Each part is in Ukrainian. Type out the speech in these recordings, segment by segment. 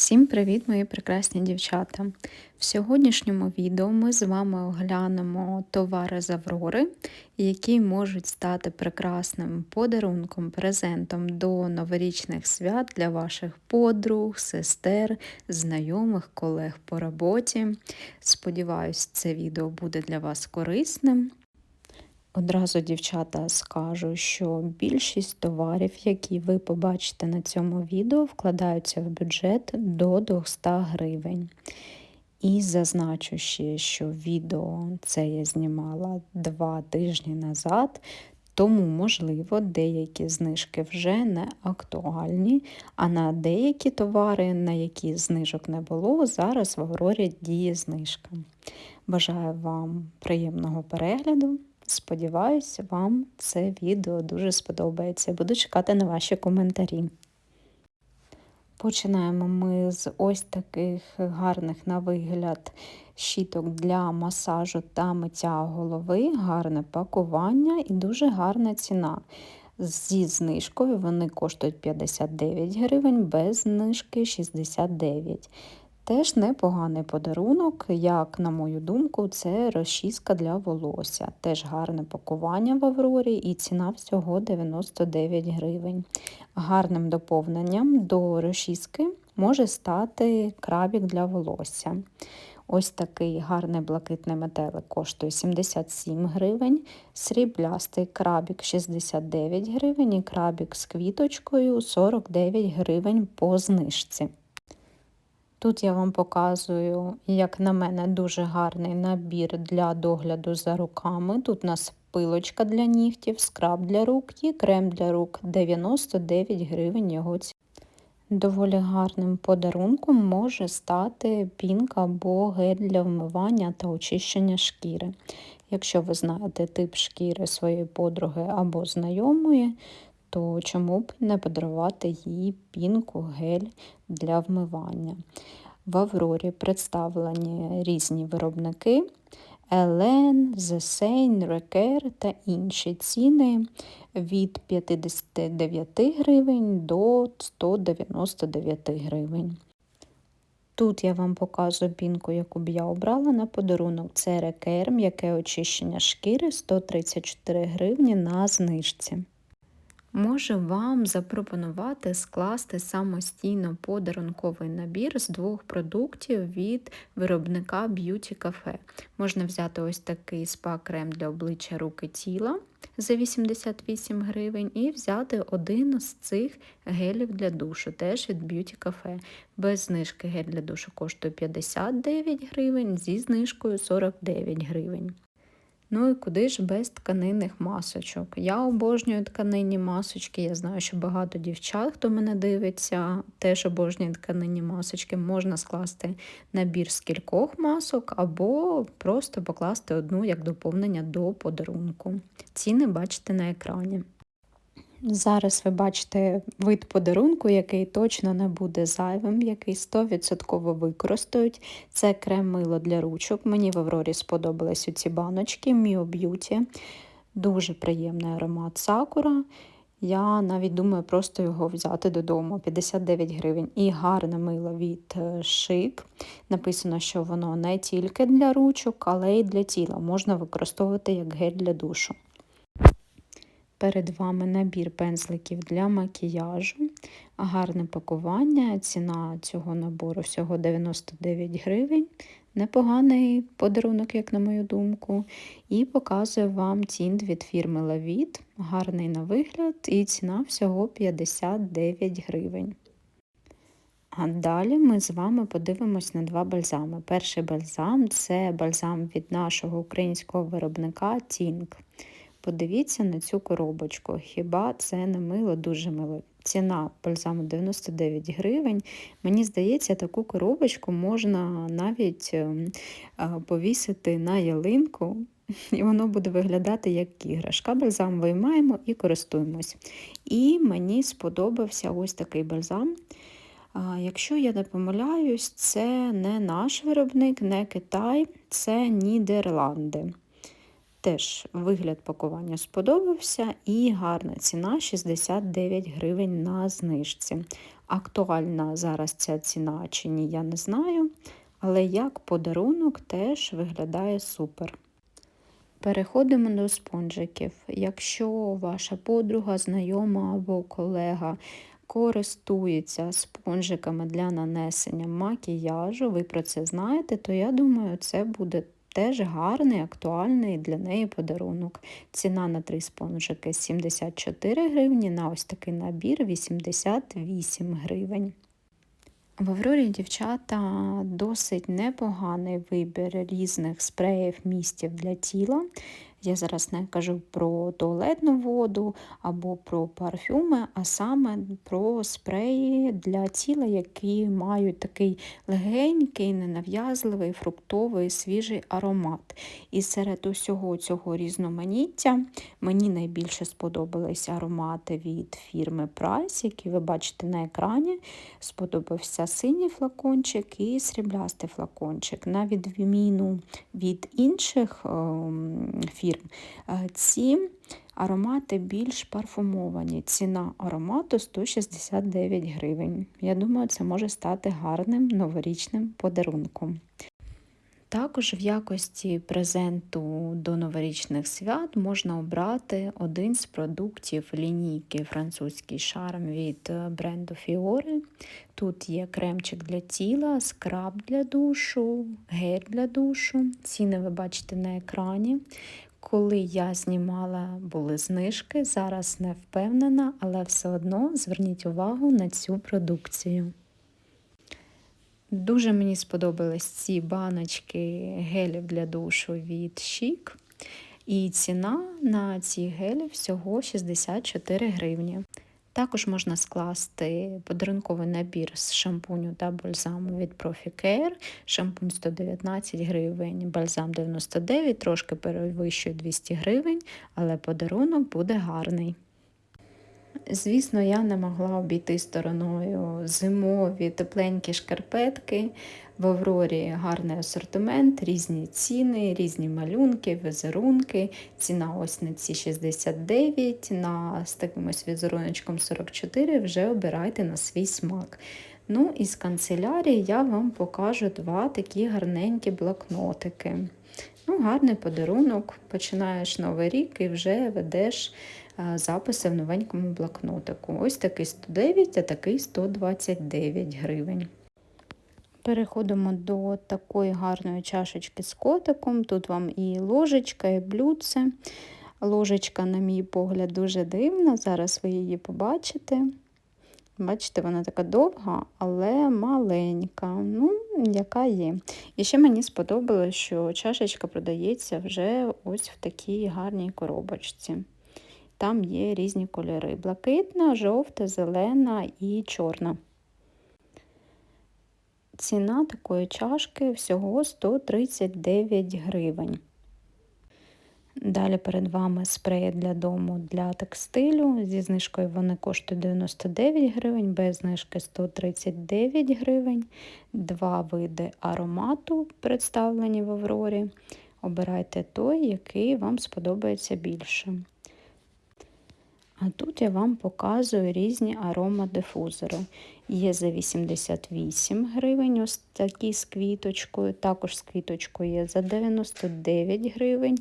Всім привіт, мої прекрасні дівчата! В сьогоднішньому відео ми з вами оглянемо товари з Аврори, які можуть стати прекрасним подарунком, презентом до новорічних свят для ваших подруг, сестер, знайомих, колег по роботі. Сподіваюсь, це відео буде для вас корисним. Одразу, дівчата, скажу, що більшість товарів, які ви побачите на цьому відео, вкладаються в бюджет до 200 гривень. І зазначу ще, що відео це я знімала два тижні назад, тому, можливо, деякі знижки вже не актуальні, а на деякі товари, на які знижок не було, зараз в Аврорі діє знижка. Бажаю вам приємного перегляду! Сподіваюся, вам це відео дуже сподобається. Буду чекати на ваші коментарі. Починаємо ми з ось таких гарних на вигляд щіток для масажу та миття голови, гарне пакування і дуже гарна ціна. Зі знижкою вони коштують 59 гривень, без знижки 69 Теж непоганий подарунок, як, на мою думку, це розчіска для волосся. Теж гарне пакування в Аврорі і ціна всього 99 гривень. Гарним доповненням до розчіски може стати крабік для волосся. Ось такий гарний блакитний метелик коштує 77 гривень, сріблястий крабік 69 гривень і крабік з квіточкою 49 гривень по знижці. Тут я вам показую, як на мене, дуже гарний набір для догляду за руками. Тут у нас пилочка для нігтів, скраб для рук і крем для рук 99 гривень його ціна. Доволі гарним подарунком може стати пінка або гель для вмивання та очищення шкіри. Якщо ви знаєте тип шкіри своєї подруги або знайомої, то чому б не подарувати їй пінку, гель для вмивання. В Аврорі представлені різні виробники. Елен, Зесейн, Рекер та інші ціни від 59 гривень до 199 гривень. Тут я вам показую пінку, яку б я обрала на подарунок. Це рекер, м'яке очищення шкіри 134 гривні на знижці. Можу вам запропонувати скласти самостійно подарунковий набір з двох продуктів від виробника Beauty Cafe. Можна взяти ось такий спа-крем для обличчя руки тіла за 88 гривень, і взяти один з цих гелів для душу, теж від Beauty Cafe. Без знижки гель для душу коштує 59 гривень, зі знижкою 49 гривень. Ну і куди ж без тканинних масочок? Я обожнюю тканинні масочки. Я знаю, що багато дівчат, хто мене дивиться, теж обожнює тканинні масочки. Можна скласти набір з кількох масок, або просто покласти одну як доповнення до подарунку. Ціни бачите на екрані. Зараз ви бачите вид подарунку, який точно не буде зайвим, який 100% використають. Це крем-мило для ручок. Мені в Аврорі сподобались ці баночки Mio Beauty. Дуже приємний аромат сакура. Я навіть думаю просто його взяти додому 59 гривень. І гарне мило від шик. Написано, що воно не тільки для ручок, але й для тіла. Можна використовувати як гель для душу. Перед вами набір пензликів для макіяжу, гарне пакування. Ціна цього набору всього 99 гривень. Непоганий подарунок, як на мою думку. І показую вам тінт від фірми Lavit. Гарний на вигляд, і ціна всього 59 гривень. А далі ми з вами подивимось на два бальзами. Перший бальзам це бальзам від нашого українського виробника Тінк. Подивіться на цю коробочку. Хіба це не мило, дуже мило. Ціна бальзаму 99 гривень. Мені здається, таку коробочку можна навіть ем, повісити на ялинку, і воно буде виглядати як іграшка. Бальзам виймаємо і користуємось. І мені сподобався ось такий бальзам. Якщо я не помиляюсь, це не наш виробник, не Китай, це Нідерланди. Теж вигляд пакування сподобався і гарна ціна 69 гривень на знижці. Актуальна зараз ця ціна чи ні, я не знаю. Але як подарунок теж виглядає супер. Переходимо до спонжиків. Якщо ваша подруга, знайома або колега користується спонжиками для нанесення макіяжу, ви про це знаєте, то я думаю, це буде теж гарний, актуальний для неї подарунок. Ціна на три спонжики 74 гривні, на ось такий набір 88 гривень. В Аврорі дівчата досить непоганий вибір різних спреїв містів для тіла. Я зараз не кажу про туалетну воду або про парфюми, а саме про спреї для тіла, які мають такий легенький, ненав'язливий, фруктовий, свіжий аромат. І серед усього цього різноманіття мені найбільше сподобались аромати від фірми Price, які ви бачите на екрані. Сподобався синій флакончик і сріблястий флакончик. На відміну від інших ем, фірм, фірм. Е, ці аромати більш парфумовані. Ціна аромату 169 гривень. Я думаю, це може стати гарним новорічним подарунком. Також в якості презенту до новорічних свят можна обрати один з продуктів лінійки французький шарм від бренду Fiore. Тут є кремчик для тіла, скраб для душу, гель для душу. Ціни ви бачите на екрані. Коли я знімала, були знижки, зараз не впевнена, але все одно зверніть увагу на цю продукцію. Дуже мені сподобались ці баночки гелів для душу від Chic. І ціна на ці гелі всього 64 гривні. Також можна скласти подарунковий набір з шампуню та бальзаму від Profi Шампунь 119 гривень, бальзам 99, трошки перевищує 200 гривень, але подарунок буде гарний. Звісно, я не могла обійти стороною зимові тепленькі шкарпетки. В Аврорі гарний асортимент, різні ціни, різні малюнки, візерунки. Ціна ось на ці 69, на з таким ось візеруночком 44 вже обирайте на свій смак. Ну і з канцелярії я вам покажу два такі гарненькі блокнотики. Ну, Гарний подарунок. Починаєш новий рік і вже ведеш записи в новенькому блокнотику. Ось такий 109, а такий 129 гривень. Переходимо до такої гарної чашечки з котиком. Тут вам і ложечка, і блюдце. Ложечка, на мій погляд, дуже дивна. Зараз ви її побачите. Бачите, вона така довга, але маленька, ну, яка є. І ще мені сподобалось, що чашечка продається вже ось в такій гарній коробочці. Там є різні кольори: блакитна, жовта, зелена і чорна. Ціна такої чашки всього 139 гривень. Далі перед вами спреї для дому для текстилю. Зі знижкою вони коштують 99 гривень, без знижки 139 гривень. Два види аромату представлені в Аврорі. Обирайте той, який вам сподобається більше. А тут я вам показую різні аромадифузори. Є за 88 гривень, ось такі з квіточкою. Також з квіточкою є за 99 гривень.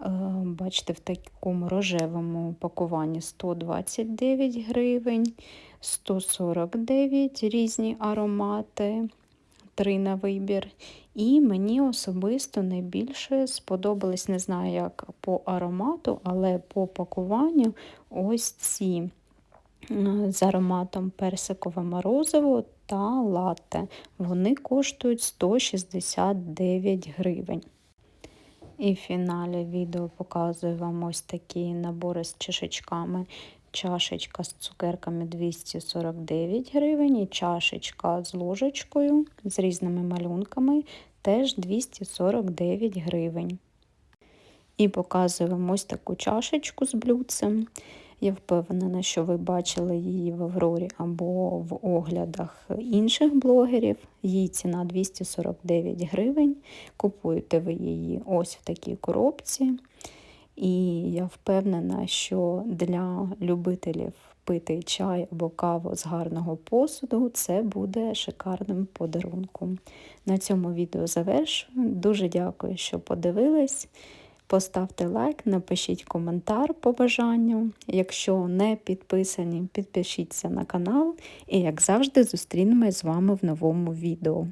Е, бачите, в такому рожевому пакуванні 129 гривень, 149 різні аромати, три на вибір. І мені особисто найбільше сподобались, не знаю, як по аромату, але по пакуванню ось ці з ароматом персикове морозиво та латте. Вони коштують 169 гривень. І в фіналі відео показую вам ось такі набори з чашечками. Чашечка з цукерками 249 гривень, і чашечка з ложечкою з різними малюнками теж 249 гривень. І показую вам ось таку чашечку з блюдцем. Я впевнена, що ви бачили її в Аврорі або в оглядах інших блогерів. Її ціна 249 гривень. Купуєте ви її ось в такій коробці. І я впевнена, що для любителів пити чай або каву з гарного посуду, це буде шикарним подарунком. На цьому відео завершую. Дуже дякую, що подивились. Поставте лайк, напишіть коментар по бажанню. Якщо не підписані, підпишіться на канал. І, як завжди, зустрінемось з вами в новому відео.